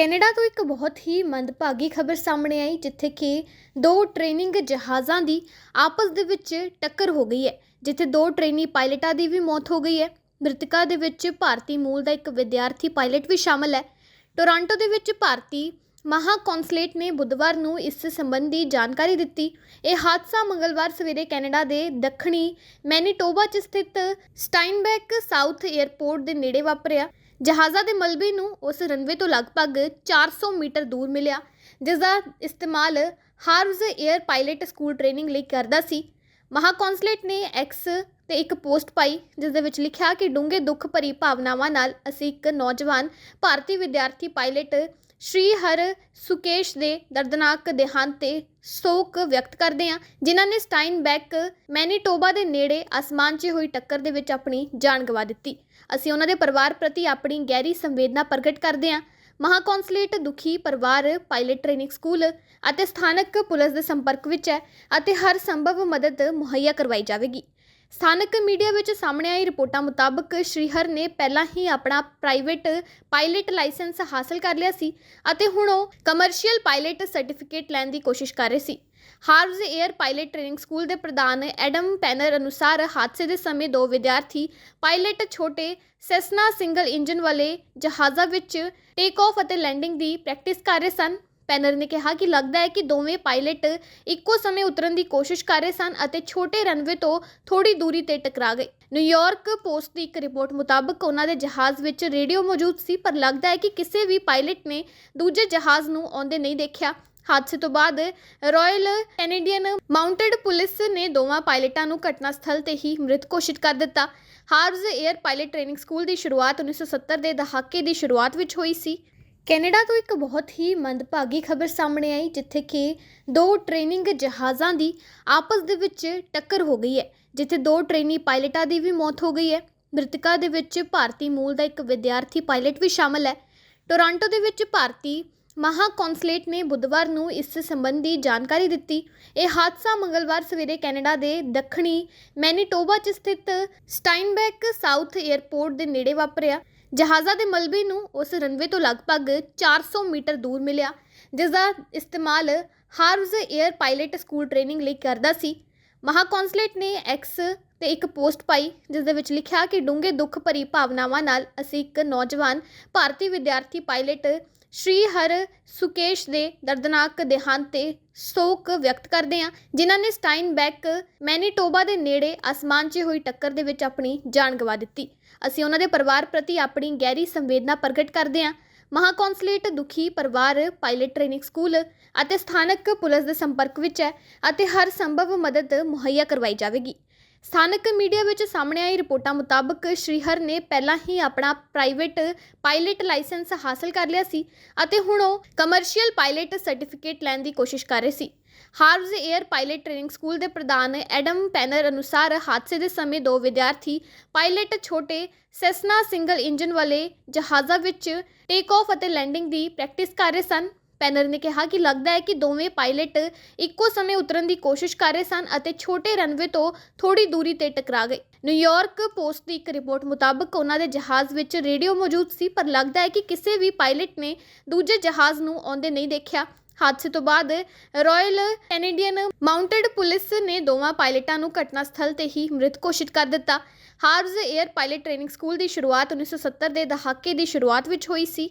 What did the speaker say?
Canada ਤੋਂ ਇੱਕ ਬਹੁਤ ਹੀ ਮੰਦਭਾਗੀ ਖਬਰ ਸਾਹਮਣੇ ਆਈ, ਜਿੱਥੇ ਕਿ ਦੋ ਟ੍ਰੇਨਿੰਗ ਜਹਾਜ਼ਾਂ ਦੀ ਆਪਸ ਦੇ ਵਿੱਚ ਟੱਕਰ ਹੋ ਗਈ ਹੈ, ਜਿੱਥੇ ਦੋ ਟ੍ਰੇਨੀ ਪਾਇਲਟਾਂ ਦੀ ਵੀ ਮੌਤ ਹੋ ਗਈ ਹੈ। ਮ੍ਰਿਤਕਾ ਦੇ ਵਿੱਚ ਭਾਰਤੀ ਮੂਲ ਦਾ ਇੱਕ ਵਿਦਿਆਰਥੀ ਪਾਇਲਟ ਵੀ ਸ਼ਾਮਲ ਹੈ। ਟੋਰਾਂਟੋ ਦੇ ਵਿੱਚ ਭਾਰਤੀ ਮਹਾ ਕੌਂਸਲੇਟ ਨੇ ਬੁੱਧਵਾਰ ਨੂੰ ਇਸ ਸੰਬੰਧੀ ਜਾਣਕਾਰੀ ਦਿੱਤੀ। ਇਹ ਹਾਦਸਾ ਮੰਗਲਵਾਰ ਸਵੇਰੇ ਕੈਨੇਡਾ ਦੇ ਦੱਖਣੀ ਮੈਨੀਟੋਬਾ 'ਚ ਸਥਿਤ ਸਟਾਈਨਬੈਕ ਸਾਊਥ 에ਅਰਪੋਰਟ ਦੇ ਨੇੜੇ ਵਾਪਰਿਆ। ਜਹਾਜ਼ਾਂ ਦੇ ਮਲਬੇ ਨੂੰ ਉਸ ਰਨਵੇ ਤੋਂ ਲਗਭਗ 400 ਮੀਟਰ ਦੂਰ ਮਿਲਿਆ ਜਿਸ ਦਾ ਇਸਤੇਮਾਲ Harv's air pilot school training ਲਈ ਕਰਦਾ ਸੀ। ਮਹਾ ਕੌਂਸਲੇਟ ਨੇ ਐਕਸ ਤੇ ਇੱਕ ਪੋਸਟ ਪਾਈ ਜਿਸ ਦੇ ਵਿੱਚ ਲਿਖਿਆ ਕਿ ਡੂੰਘੇ ਦੁੱਖ ਭਰੀ ਭਾਵਨਾਵਾਂ ਨਾਲ ਅਸੀਂ ਇੱਕ ਨੌਜਵਾਨ ਭਾਰਤੀ ਵਿਦਿਆਰਥੀ ਪਾਇਲਟ ਸ਼੍ਰੀ ਹਰ ਸੁਕੇਸ਼ ਦੇ ਦਰਦਨਾਕ ਦੇਹਾਂਤ ਤੇ ਸੋਕ ਵਿਅਕਤ ਕਰਦੇ ਹਾਂ, ਜਿਨ੍ਹਾਂ ਨੇ ਸਟਾਈਨਬੈਕ ਮੈਨੀਟੋਬਾ ਦੇ ਨੇੜੇ ਅਸਮਾਨ 'ਚ ਹੋਈ ਟੱਕਰ ਦੇ ਵਿੱਚ ਆਪਣੀ ਜਾਨ ਗਵਾ ਦਿੱਤੀ। ਅਸੀਂ ਉਹਨਾਂ ਦੇ ਪਰਿਵਾਰ ਪ੍ਰਤੀ ਆਪਣੀ ਗਹਿਰੀ ਸੰਵੇਦਨਾ ਪ੍ਰਗਟ ਕਰਦੇ ਹਾਂ। ਮਹਾ ਕੌਂਸਲੇਟ ਦੁਖੀ ਪਰਿਵਾਰ ਪਾਇਲਟ ਟ੍ਰੇਨਿੰਗ ਸਕੂਲ ਅਤੇ ਸਥਾਨਕ ਪੁਲਿਸ ਦੇ ਸੰਪਰਕ ਵਿੱਚ ਹੈ ਅਤੇ ਹਰ ਸੰਭਵ ਮਦਦ ਮੁਹੱਈਆ ਕਰਵਾਈ ਜਾਵੇਗੀ। ਸਥਾਨਕ ਮੀਡੀਆ ਵਿੱਚ ਸਾਹਮਣੇ ਆਈ ਰਿਪੋਰਟਾਂ ਮੁਤਾਬਕ ਸ਼੍ਰੀਹਰ ਨੇ ਪਹਿਲਾਂ ਹੀ ਆਪਣਾ ਪ੍ਰਾਈਵੇਟ ਪਾਇਲਟ ਲਾਇਸੈਂਸ ਹਾਸਲ ਕਰ ਲਿਆ ਸੀ ਅਤੇ ਹੁਣ ਉਹ ਕਮਰਸ਼ੀਅਲ ਪਾਇਲਟ ਸਰਟੀਫਿਕੇਟ ਲੈਣ ਦੀ ਕੋਸ਼ਿਸ਼ ਕਰ ਰਹੇ ਸੀ। Harv's air pilot training school ਦੇ ਪ੍ਰਧਾਨ ਐਡਮ ਪੈਨਰ ਅਨੁਸਾਰ ਹਾਦਸੇ ਦੇ ਸਮੇਂ ਦੋ ਵਿਦਿਆਰਥੀ ਪਾਇਲਟ ਛੋਟੇ ਸੈਸਨਾ ਸਿੰਗਲ ਇੰਜਨ ਵਾਲੇ ਜਹਾਜ਼ਾਂ ਵਿੱਚ ਟੇਕ ਆਫ ਅਤੇ ਲੈਂਡਿੰਗ ਦੀ ਪ੍ਰੈਕਟਿਸ ਕਰ ਰਹੇ ਸਨ। ਪੈਨਰ ਨੇ ਕਿਹਾ ਕਿ ਲੱਗਦਾ ਹੈ ਕਿ ਦੋਵੇਂ ਪਾਇਲਟ ਇੱਕੋ ਸਮੇਂ ਉਤਰਨ ਦੀ ਕੋਸ਼ਿਸ਼ ਕਰ ਰਹੇ ਸਨ ਅਤੇ ਛੋਟੇ ਰਨਵੇ ਤੋਂ ਥੋੜੀ ਦੂਰੀ ਤੇ ਟਕਰਾ ਗਏ। ਨਿਊਯਾਰਕ ਪੋਸਟ ਦੀ ਇੱਕ ਰਿਪੋਰਟ ਮੁਤਾਬਕ ਉਹਨਾਂ ਦੇ ਜਹਾਜ਼ ਵਿੱਚ ਰੇਡੀਓ ਮੌਜੂਦ ਸੀ, ਪਰ ਲੱਗਦਾ ਹੈ ਕਿ ਕਿਸੇ ਵੀ ਪਾਇਲਟ ਨੇ ਦੂਜੇ ਜਹਾਜ਼ ਨੂੰ ਆਉਂਦੇ ਨਹੀਂ ਦੇਖਿਆ। ਹਾਦਸੇ ਤੋਂ ਬਾਅਦ ਰਾਇਲ ਕੈਨੇਡੀਅਨ ਮਾਊਂਟਡ ਪੁਲਿਸ ਨੇ ਦੋਵਾਂ ਪਾਇਲਟਾਂ ਨੂੰ ਘਟਨਾ ਸਥਲ ਤੇ ਹੀ ਮ੍ਰਿਤ ਘੋਸ਼ਿਤ ਕਰ ਦਿੱਤਾ। Harv's air pilot training school ਦੀ ਸ਼ੁਰੂਆਤ 1970 ਦੇ ਦਹਾਕੇ ਦੀ ਸ਼ੁਰੂਆਤ ਵਿੱਚ ਹੋਈ ਸੀ। ਕੈਨੇਡਾ ਤੋਂ ਇੱਕ ਬਹੁਤ ਹੀ ਮੰਦਭਾਗੀ ਖਬਰ ਸਾਹਮਣੇ ਆਈ, ਜਿੱਥੇ ਕਿ ਦੋ ਟ੍ਰੇਨਿੰਗ ਜਹਾਜ਼ਾਂ ਦੀ ਆਪਸ ਦੇ ਵਿੱਚ ਟੱਕਰ ਹੋ ਗਈ ਹੈ, ਜਿੱਥੇ ਦੋ ਟ੍ਰੇਨੀ ਪਾਇਲਟਾਂ ਦੀ ਵੀ ਮੌਤ ਹੋ ਗਈ ਹੈ। ਮ੍ਰਿਤਕਾਂ ਦੇ ਵਿੱਚ ਭਾਰਤੀ ਮੂਲ ਦਾ ਇੱਕ ਵਿਦਿਆਰਥੀ ਪਾਇਲਟ ਵੀ ਸ਼ਾਮਲ ਹੈ। ਟੋਰਾਂਟੋ ਦੇ ਵਿੱਚ ਭਾਰਤੀ ਮਹਾ ਕੌਂਸਲੇਟ ਨੇ ਬੁੱਧਵਾਰ ਨੂੰ ਇਸ ਸੰਬੰਧੀ ਜਾਣਕਾਰੀ ਦਿੱਤੀ। ਇਹ ਹਾਦਸਾ ਮੰਗਲਵਾਰ ਸਵੇਰੇ ਕੈਨੇਡਾ ਦੇ ਦੱਖਣੀ ਮੈਨੀਟੋਬਾ 'ਚ ਸਥਿਤ ਸਟਾਈਨਬੈਕ ਸਾਊਥ 에ਅਰਪੋਰਟ ਦੇ ਨੇੜੇ ਵਾਪਰਿਆ। ਜਹਾਜ਼ਾਂ ਦੇ ਮਲਬੇ ਨੂੰ ਉਸ ਰਨਵੇ ਤੋਂ ਲਗਭਗ 400 ਮੀਟਰ ਦੂਰ ਮਿਲਿਆ ਜਿਸ ਦਾ ਇਸਤੇਮਾਲ Harv's air pilot school training ਲਈ ਕਰਦਾ ਸੀ। ਮਹਾ ਕੌਂਸਲੇਟ ਨੇ ਐਕਸ ਤੇ ਇੱਕ ਪੋਸਟ ਪਾਈ, ਜਿਸ ਦੇ ਵਿੱਚ ਲਿਖਿਆ ਕਿ ਡੂੰਘੇ ਦੁੱਖ ਭਰੀ ਭਾਵਨਾਵਾਂ ਨਾਲ ਅਸੀਂ ਇੱਕ ਨੌਜਵਾਨ ਭਾਰਤੀ ਵਿਦਿਆਰਥੀ ਪਾਇਲਟ ਸ਼੍ਰੀ ਹਰ ਸੁਕੇਸ਼ ਦੇ ਦਰਦਨਾਕ ਦੇਹਾਂਤ ਤੇ ਸੋਕ ਵਿਅਕਤ ਕਰਦੇ ਹਾਂ, ਜਿਨ੍ਹਾਂ ਨੇ ਸਟਾਈਨਬੈਕ ਮੈਨੀਟੋਬਾ ਦੇ ਨੇੜੇ ਅਸਮਾਨ 'ਚ ਹੋਈ ਟੱਕਰ ਦੇ ਵਿੱਚ ਆਪਣੀ ਜਾਨ ਗਵਾ ਦਿੱਤੀ। ਅਸੀਂ ਉਹਨਾਂ ਦੇ ਪਰਿਵਾਰ ਪ੍ਰਤੀ ਆਪਣੀ ਗਹਿਰੀ ਸੰਵੇਦਨਾ ਪ੍ਰਗਟ ਕਰਦੇ ਹਾਂ। ਮਹਾ ਕੌਂਸਲੇਟ ਦੁਖੀ ਪਰਿਵਾਰ ਪਾਇਲਟ ਟ੍ਰੇਨਿੰਗ ਸਕੂਲ ਅਤੇ ਸਥਾਨਕ ਪੁਲਿਸ ਦੇ ਸੰਪਰਕ ਵਿੱਚ ਹੈ ਅਤੇ ਹਰ ਸੰਭਵ ਮਦਦ ਮੁਹੱਈਆ ਕਰਵਾਈ ਜਾਵੇਗੀ। ਸਥਾਨਕ ਮੀਡੀਆ ਵਿੱਚ ਸਾਹਮਣੇ ਆਈ ਰਿਪੋਰਟਾਂ ਮੁਤਾਬਕ ਸ਼੍ਰੀਹਰ ਨੇ ਪਹਿਲਾਂ ਹੀ ਆਪਣਾ ਪ੍ਰਾਈਵੇਟ ਪਾਇਲਟ ਲਾਇਸੈਂਸ ਹਾਸਲ ਕਰ ਲਿਆ ਸੀ ਅਤੇ ਹੁਣ ਉਹ ਕਮਰਸ਼ੀਅਲ ਪਾਇਲਟ ਸਰਟੀਫਿਕੇਟ ਲੈਣ ਦੀ ਕੋਸ਼ਿਸ਼ ਕਰ ਰਹੇ ਸੀ। Harv's air pilot training school ਦੇ ਪ੍ਰਧਾਨ ਐਡਮ ਪੈਨਰ ਅਨੁਸਾਰ ਹਾਦਸੇ ਦੇ ਸਮੇਂ ਦੋ ਵਿਦਿਆਰਥੀ ਪਾਇਲਟ ਛੋਟੇ ਸੈਸਨਾ ਸਿੰਗਲ ਇੰਜਨ ਵਾਲੇ ਜਹਾਜ਼ਾਂ ਵਿੱਚ ਟੇਕ ਆਫ ਅਤੇ ਲੈਂਡਿੰਗ ਦੀ ਪ੍ਰੈਕਟਿਸ ਕਰ ਰਹੇ ਸਨ। ਪੈਨਰ ਨੇ ਕਿਹਾ ਕਿ ਲੱਗਦਾ ਹੈ ਕਿ ਦੋਵੇਂ ਪਾਇਲਟ ਇੱਕੋ ਸਮੇਂ ਉਤਰਨ ਦੀ ਕੋਸ਼ਿਸ਼ ਕਰ ਰਹੇ ਸਨ ਅਤੇ ਛੋਟੇ ਰਨਵੇ ਤੋਂ ਥੋੜੀ ਦੂਰੀ ਤੇ ਟਕਰਾ ਗਏ। ਨਿਊਯਾਰਕ ਪੋਸਟ ਦੀ ਇੱਕ ਰਿਪੋਰਟ ਮੁਤਾਬਕ ਉਹਨਾਂ ਦੇ ਜਹਾਜ਼ ਵਿੱਚ ਰੇਡੀਓ ਮੌਜੂਦ ਸੀ, ਪਰ ਲੱਗਦਾ ਹੈ ਕਿ ਕਿਸੇ ਵੀ ਪਾਇਲਟ ਨੇ ਦੂਜੇ ਜਹਾਜ਼ ਨੂੰ ਆਉਂਦੇ ਨਹੀਂ ਦੇਖਿਆ। ਹਾਦਸੇ ਤੋਂ ਬਾਅਦ ਰਾਇਲ ਕੈਨੇਡੀਅਨ ਮਾਊਂਟਡ ਪੁਲਿਸ ਨੇ ਦੋਵਾਂ ਪਾਇਲਟਾਂ ਨੂੰ ਘਟਨਾ ਸਥਲ ਤੇ ਹੀ ਮ੍ਰਿਤ ਘੋਸ਼ਿਤ ਕਰ ਦਿੱਤਾ। Harv's air pilot training school ਦੀ ਸ਼ੁਰੂਆਤ 1970 ਦੇ ਦਹਾਕੇ ਦੀ ਸ਼ੁਰੂਆਤ ਵਿੱਚ ਹੋਈ ਸੀ।